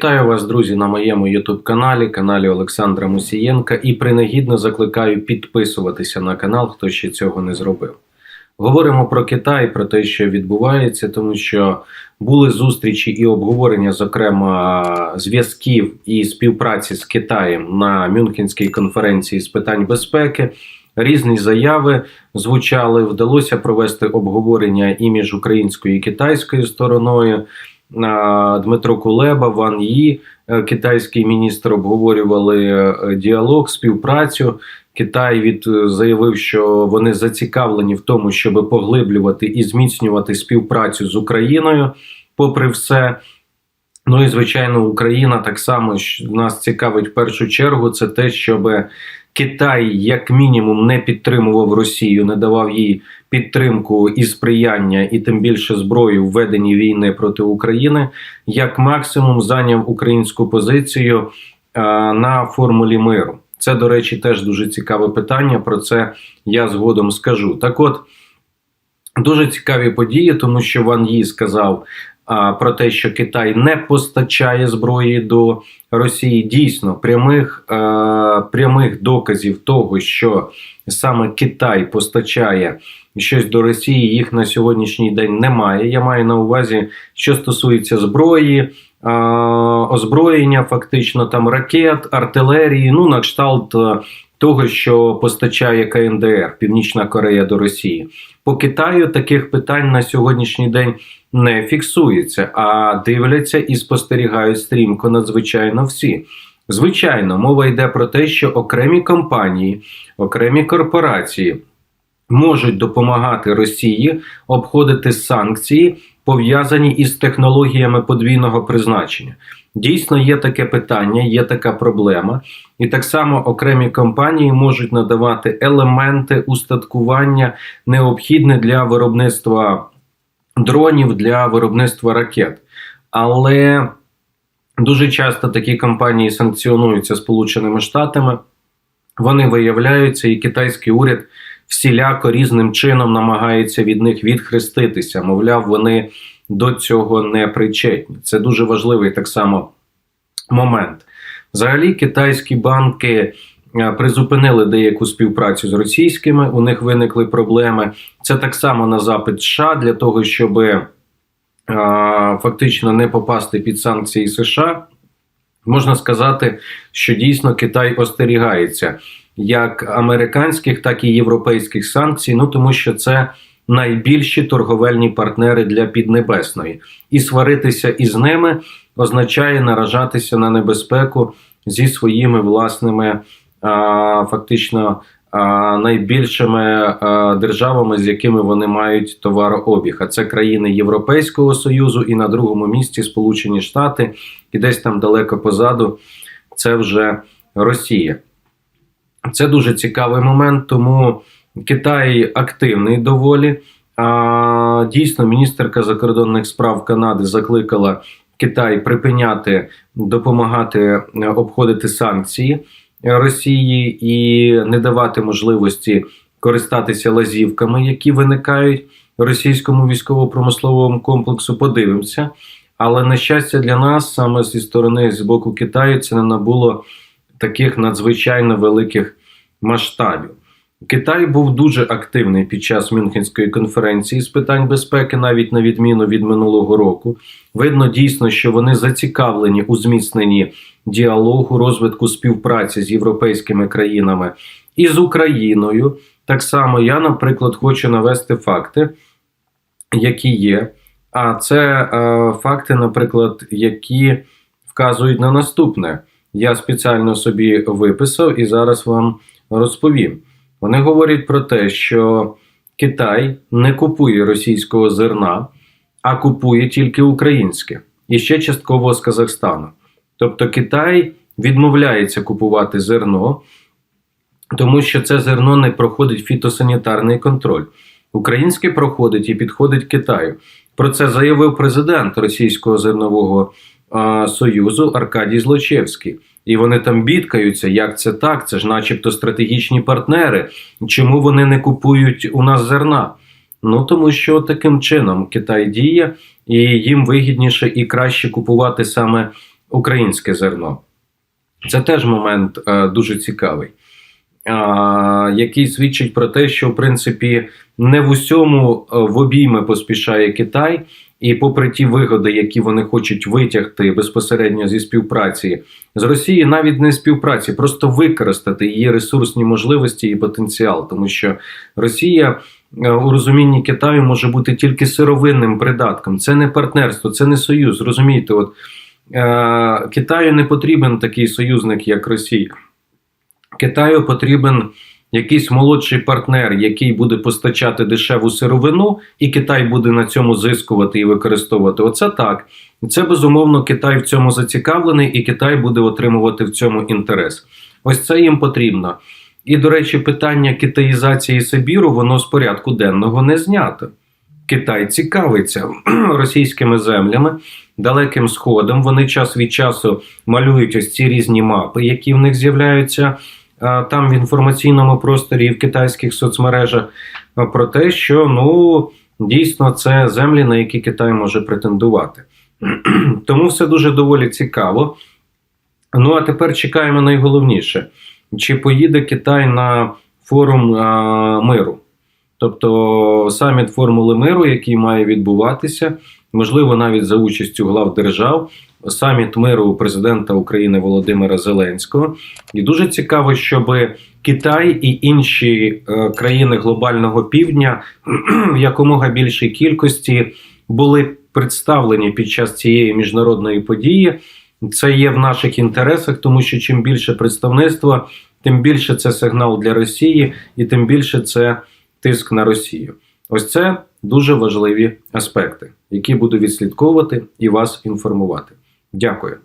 Вітаю вас, друзі, на моєму youtube каналі, каналі Олександра Мусієнка, і принагідно закликаю підписуватися на канал, хто ще цього не зробив. Говоримо про Китай, про те, що відбувається, тому що були зустрічі і обговорення, зокрема, зв'язків і співпраці з Китаєм на Мюнхенській конференції з питань безпеки. Різні заяви звучали. Вдалося провести обговорення і між українською і китайською стороною. Дмитро Кулеба, Ван Ї, е, китайський міністр, обговорювали е, діалог, співпрацю. Китай від е, заявив, що вони зацікавлені в тому, щоб поглиблювати і зміцнювати співпрацю з Україною, попри все. Ну і звичайно, Україна так само нас цікавить в першу чергу. Це те, щоб Китай, як мінімум, не підтримував Росію, не давав їй підтримку і сприяння, і тим більше зброю в веденні війни проти України, як максимум зайняв українську позицію а, на формулі миру. Це, до речі, теж дуже цікаве питання. Про це я згодом скажу. Так, от дуже цікаві події, тому що Ван Ї сказав про те, що Китай не постачає зброї до Росії. Дійсно, прямих, прямих доказів того, що саме Китай постачає щось до Росії, їх на сьогоднішній день немає. Я маю на увазі, що стосується зброї. Озброєння, фактично там ракет, артилерії, ну на кшталт е, того, що постачає КНДР Північна Корея до Росії. По Китаю таких питань на сьогоднішній день не фіксується, а дивляться і спостерігають стрімко надзвичайно всі. Звичайно, мова йде про те, що окремі компанії, окремі корпорації можуть допомагати Росії обходити санкції, пов'язані із технологіями подвійного призначення. Дійсно, є таке питання, є така проблема, і так само окремі компанії можуть надавати елементи устаткування, необхідне для виробництва дронів, для виробництва ракет. Але дуже часто такі компанії санкціонуються Сполученими Штатами, вони виявляються, і китайський уряд всіляко різним чином намагається від них відхреститися. Мовляв, вони до цього не причетні. Це дуже важливий так само момент. Взагалі, китайські банки. е, Призупинили деяку співпрацю з російськими, у них виникли проблеми. Це так само на запит США для того, щоб фактично не попасти під санкції США. Можна сказати, що дійсно Китай остерігається як американських, так і європейських санкцій. Ну тому що це найбільші торговельні партнери для Піднебесної, і сваритися із ними означає наражатися на небезпеку зі своїми власними а, фактично. Найбільшими державами, з якими вони мають товарообіг, а це країни Європейського Союзу, і на другому місці Сполучені Штати, і десь там далеко позаду це вже Росія. Це дуже цікавий момент, тому Китай активний доволі. А, Дійсно, міністерка закордонних справ Канади закликала Китай припиняти допомагати е, обходити санкції Росії і не давати можливості користатися лазівками, які виникають російському військово-промисловому комплексу. Подивимося. Але на щастя для нас, саме зі сторони з боку Китаю, це не набуло таких надзвичайно великих масштабів. Китай був дуже активний під час Мюнхенської конференції з питань безпеки, навіть на відміну від минулого року. Видно дійсно, що вони зацікавлені у зміцненні діалогу, розвитку співпраці з європейськими країнами і з Україною. Так само я, наприклад, хочу навести факти, які є. А це е, факти, наприклад, які вказують на наступне. Я спеціально собі виписав і зараз вам розповім. Вони говорять про те, що Китай не купує російського зерна, а купує тільки українське і ще частково з Казахстану. Тобто Китай відмовляється купувати зерно, тому що це зерно не проходить фітосанітарний контроль. Українське проходить і підходить Китаю. Про це заявив президент Російського зернового союзу Аркадій Злочевський. І вони там бідкаються, як це так? Це ж, начебто, стратегічні партнери. Чому вони не купують у нас зерна? Ну тому що таким чином Китай діє, і їм вигідніше і краще купувати саме українське зерно. Це теж момент е, дуже цікавий, а, який свідчить про те, що в принципі не в усьому е, в обійми поспішає Китай, і попри ті вигоди, які вони хочуть витягти безпосередньо зі співпраці з Росії, навіть не співпраці, просто використати її ресурсні можливості і потенціал, тому що Росія. е, У розумінні Китаю може бути тільки сировинним придатком. Це не партнерство, це не союз. Розумієте, от е, Китаю не потрібен такий союзник, як Росія. Китаю потрібен якийсь молодший партнер, який буде постачати дешеву сировину, і Китай буде на цьому зискувати і використовувати. Оце так. Це безумовно Китай в цьому зацікавлений, і Китай буде отримувати в цьому інтерес. Ось це їм потрібно. І, до речі, питання китаїзації Сибіру, воно з порядку денного не знято. Китай цікавиться російськими землями, далеким сходом. Вони час від часу малюють ось ці різні мапи, які в них з'являються там в інформаційному просторі і в китайських соцмережах, про те, що ну дійсно це землі, на які Китай може претендувати. Тому все дуже доволі цікаво. Ну а тепер чекаємо найголовніше: чи поїде Китай на форум а, миру? Тобто саміт Формули миру, який має відбуватися, можливо, навіть за участю глав держав, саміт миру президента України Володимира Зеленського. І дуже цікаво, щоб Китай і інші е, країни глобального півдня в якомога більшій кількості були представлені під час цієї міжнародної події. Це є в наших інтересах, тому що чим більше представництва, тим більше це сигнал для Росії, і тим більше це тиск на Росію. Ось це дуже важливі аспекти, які буду відслідковувати і вас інформувати. Дякую.